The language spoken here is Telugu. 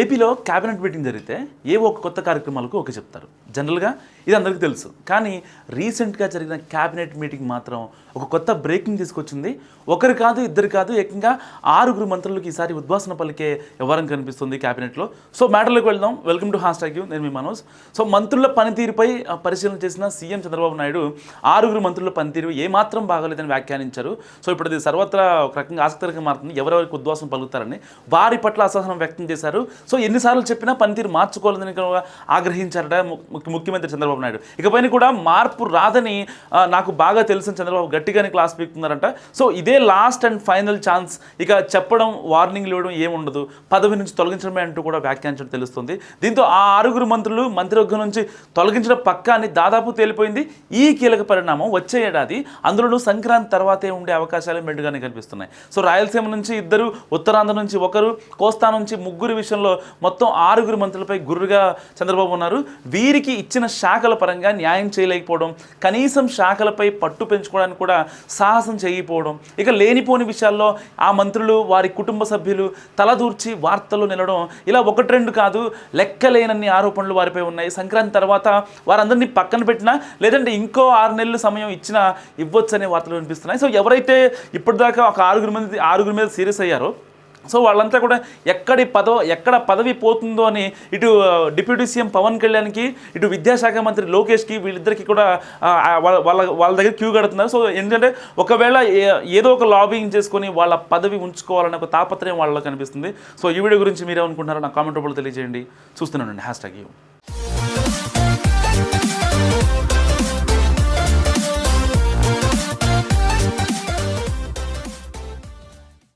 ఏపీలో క్యాబినెట్ మీటింగ్ జరిగితే ఏ ఒక కొత్త కార్యక్రమాలకు ఒక చెప్తారు. జనరల్గా ఇది అందరికీ తెలుసు. కానీ రీసెంట్గా జరిగిన క్యాబినెట్ మీటింగ్ మాత్రం ఒక కొత్త బ్రేకింగ్ తీసుకొచ్చింది. ఒకరు కాదు ఇద్దరు కాదు ఏకంగా ఆరుగురు మంత్రులకు ఈసారి ఉద్వాసన పలికే వ్యవహారం కనిపిస్తుంది క్యాబినెట్లో. సో మ్యాటర్లోకి వెళ్దాం. Welcome to hashtag you. నేను మీ మనోజ్. సో మంత్రుల పనితీరుపై పరిశీలన చేసిన సీఎం చంద్రబాబు నాయుడు ఆరుగురు మంత్రుల పనితీరు ఏమాత్రం బాగోలేదని వ్యాఖ్యానించారు. సో ఇప్పుడు అది సర్వత్రా ఒక రకంగా ఆసక్తికరంగా మారుతుంది. ఎవరెవరికి ఉద్వాసం పలుకుతారని వారి పట్ల అసహనం వ్యక్తం చేశారు. సో ఎన్నిసార్లు చెప్పినా పనితీరు మార్చుకోలేదని కూడా ఆగ్రహించారట ముఖ్యమంత్రి చంద్రబాబు నాయుడు. ఇకపైన కూడా మార్పు రాదని నాకు బాగా తెలిసిన చంద్రబాబు గట్టిగానే క్లాస్ పీకుతున్నారంట సో ఇదే లాస్ట్ అండ్ ఫైనల్ ఛాన్స్. ఇక చెప్పడం వార్నింగ్లు ఇవ్వడం ఏముండదు. పదవి నుంచి తొలగించడమే అంటూ కూడా వ్యాఖ్యానించడం తెలుస్తుంది. దీంతో ఆ ఆరుగురు మంత్రులు మంత్రివర్గం నుంచి తొలగించడం పక్కా అని దాదాపు తేలిపోయింది. ఈ కీలక పరిణామం వచ్చే ఏడాది అందులోనూ సంక్రాంతి తర్వాతే ఉండే అవకాశాలు మెండుగానే కనిపిస్తున్నాయి. సో రాయలసీమ నుంచి ఇద్దరు ఉత్తరాంధ్ర నుంచి ఒకరు కోస్తా నుంచి ముగ్గురు విషయంలో మొత్తం ఆరుగురు మంత్రులపై గుర్రుగా చంద్రబాబు ఉన్నారు. వీరికి ఇచ్చిన శాఖల పరంగా న్యాయం చేయలేకపోవడం కనీసం శాఖలపై పట్టు పెంచుకోవడానికి కూడా సాహసం చేయకపోవడం ఇక లేనిపోని విషయాల్లో ఆ మంత్రులు వారి కుటుంబ సభ్యులు తలదూర్చి వార్తలు నిలడం ఇలా ఒకటి రెండు కాదు లెక్కలేనన్ని ఆరోపణలు వారిపై ఉన్నాయి. సంక్రాంతి తర్వాత వారందరినీ పక్కన పెట్టినా లేదంటే ఇంకో ఆరు నెలలు సమయం ఇచ్చినా ఇవ్వచ్చు అనే వార్తలు వినిపిస్తున్నాయి. సో ఎవరైతే ఇప్పటిదాకా ఒక ఆరుగురు మంది ఆరుగురు మీద సీరియస్ అయ్యారో సో వాళ్ళంతా కూడా ఎక్కడి పదవ ఎక్కడ పదవి పోతుందో అని ఇటు డిప్యూటీ సీఎం పవన్ కళ్యాణ్కి ఇటు విద్యాశాఖ మంత్రి లోకేష్కి వీళ్ళిద్దరికి కూడా వాళ్ళ వాళ్ళ వాళ్ళ దగ్గర క్యూ కడుతున్నారు. సో ఎందుకంటే ఒకవేళ ఏదో ఒక లాబింగ్ చేసుకొని వాళ్ళ పదవి ఉంచుకోవాలనే ఒక తాపత్రయం వాళ్ళలో కనిపిస్తుంది. సో ఈ వీడియో గురించి మీరేమనుకుంటున్నారో నా కామెంట్ రూపంలో తెలియజేయండి. చూస్తున్నానండి హ్యాష్ ట్యాగ్ యూ.